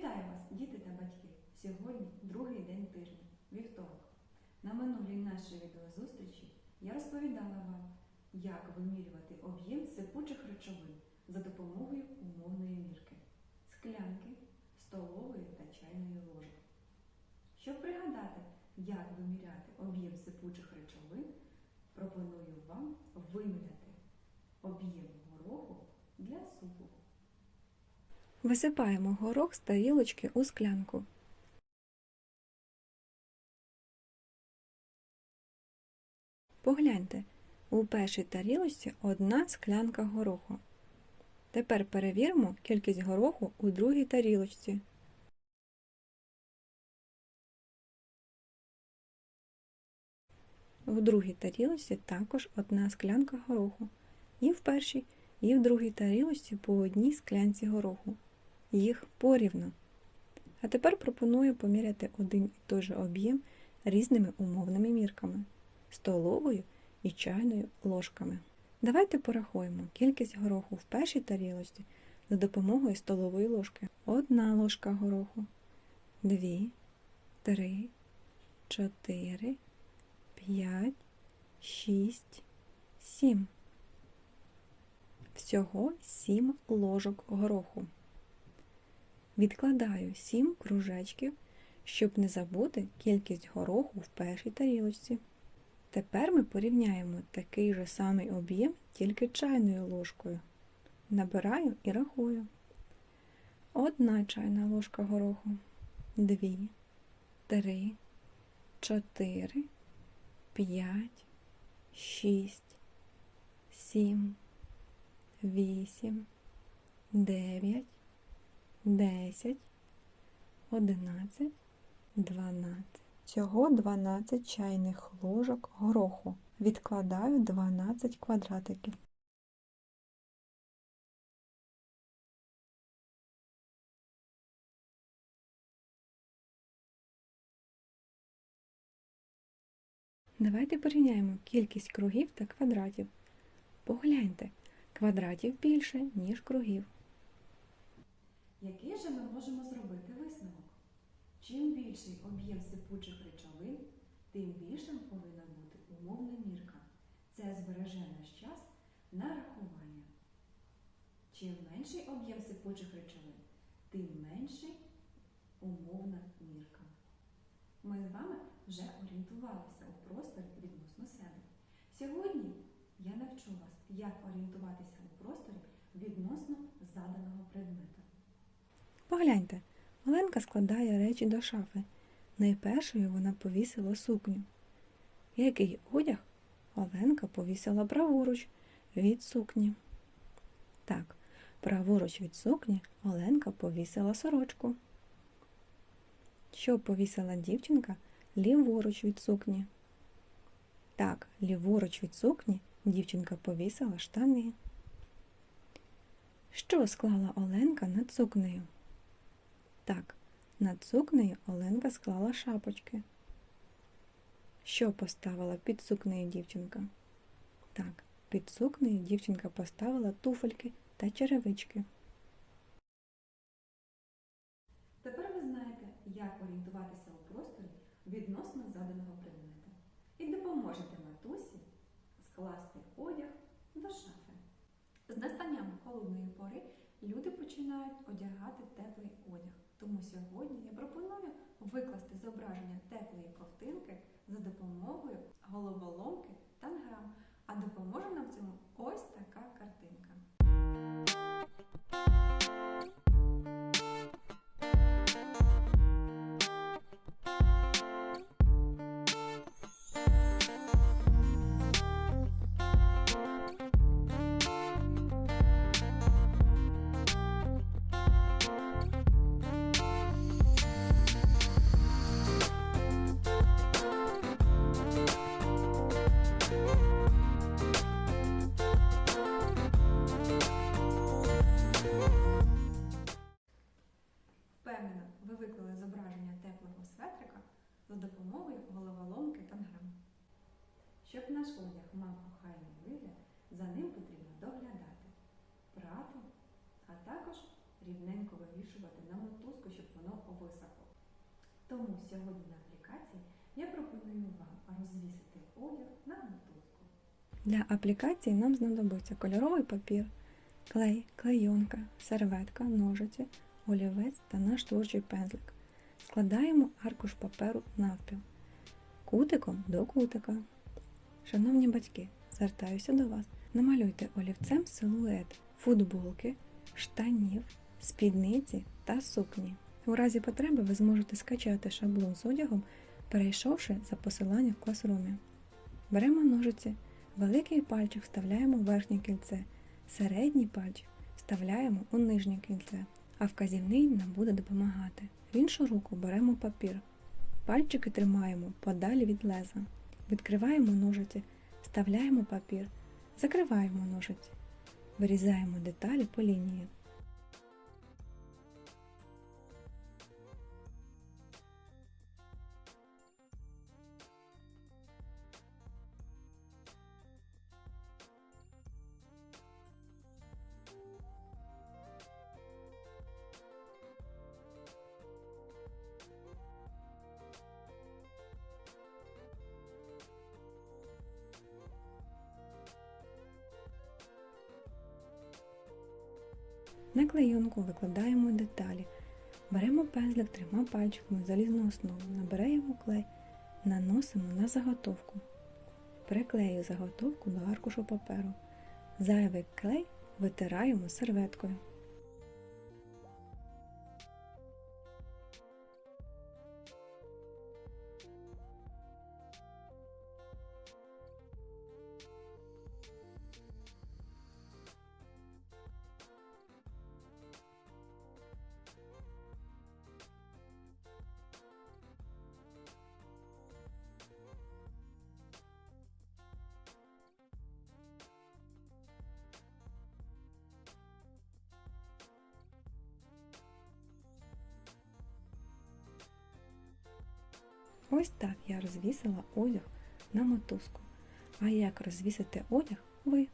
Вітаю вас, діти та батьки! Сьогодні другий день тижня, вівторок. На минулій нашій відеозустрічі я розповідала вам, як вимірювати об'єм сипучих речовин за допомогою умовної мірки склянки, столової та чайної ложки. Щоб пригадати, як виміряти об'єм сипучих речовин, пропоную вам виміряти об'єм гороху для супу. Висипаємо горох з тарілочки у склянку. Погляньте, у першій тарілочці одна склянка гороху. Тепер перевіримо кількість гороху у другій тарілочці. В другій тарілочці також одна склянка гороху. І в першій, і в другій тарілочці по одній склянці гороху. Їх порівну. А тепер пропоную поміряти один і той же об'єм різними умовними мірками столовою і чайною ложками. Давайте порахуємо кількість гороху в першій тарілочці за допомогою столової ложки. Одна ложка гороху, дві, три, чотири, п'ять, шість, сім. Всього сім ложок гороху. Відкладаю 7 кружечків, щоб не забути кількість гороху в першій тарілочці. Тепер ми порівняємо такий же самий об'єм тільки чайною ложкою. Набираю і рахую. Одна чайна ложка гороху, дві, три, чотири, п'ять, шість, сім, вісім, дев'ять. 10, 11, 12. Всього 12 чайних ложок гороху. Відкладаю 12 квадратиків. Давайте порівняємо кількість кругів та квадратів. Погляньте, квадратів більше, ніж кругів. Який же ми можемо зробити висновок? Чим більший об'єм сипучих речовин, тим більшим повинна бути умовна мірка. Це збереже наш час на рахування. Чим менший об'єм сипучих речовин, тим менший умовна мірка. Ми з вами вже орієнтувалися у просторі відносно себе. Сьогодні я навчу вас, як орієнтуватися у просторі відносно заданого предмета. Погляньте, Оленка складає речі до шафи. Найпершою вона повісила сукню. Який одяг Оленка повісила праворуч від сукні. Так, праворуч від сукні Оленка повісила сорочку. Що повісила дівчинка ліворуч від сукні? Так, ліворуч від сукні дівчинка повісила штани. Що склала Оленка над сукнею? Так, над сукнею Оленка склала шапочки. Що поставила під сукнею дівчинка? Так, під сукнею дівчинка поставила туфельки та черевички. Тепер ви знаєте, як орієнтуватися у просторі відносно заданого предмета. І допоможете матусі скласти одяг до шафи. З настанням холодної пори люди починають одягати теплий одяг. Тому сьогодні я пропоную викласти зображення теплої ковтинки за допомогою головоломки танграм. А допоможе нам в цьому ось така теплого за допомогою головоломки танграм. Щоб наш одяг мав охайний вигляд, за ним потрібно доглядати, прати, а також рівненько вивішувати на мотузку, щоб високо. Тому сьогодні на аплікації я пропоную вам розвісити одяг на мотузку. Для аплікації нам знадобиться кольоровий папір, клей, клейонка, серветка, ножиці, олівець та наш творчий пензлик. Складаємо аркуш паперу навпіл, кутиком до кутика. Шановні батьки, звертаюся до вас. Намалюйте олівцем силует футболки, штанів, спідниці та сукні. У разі потреби ви зможете скачати шаблон з одягом, перейшовши за посиланням в класрумі. Беремо ножиці, великий пальчик вставляємо в верхнє кільце, середній пальчик вставляємо у нижнє кільце, а вказівний нам буде допомагати. В іншу руку беремо папір. Пальчики тримаємо подалі від леза. Відкриваємо ножиці, вставляємо папір, закриваємо ножиці, вирізаємо деталі по лінії. На клейонку викладаємо деталі. Беремо пензлик трьома пальчиками залізну основу, набираємо клей, наносимо на заготовку. Приклею заготовку до аркушу паперу. Зайвий клей витираємо серветкою. Ось так я розвісила одяг на мотузку. А як розвісити одяг ви?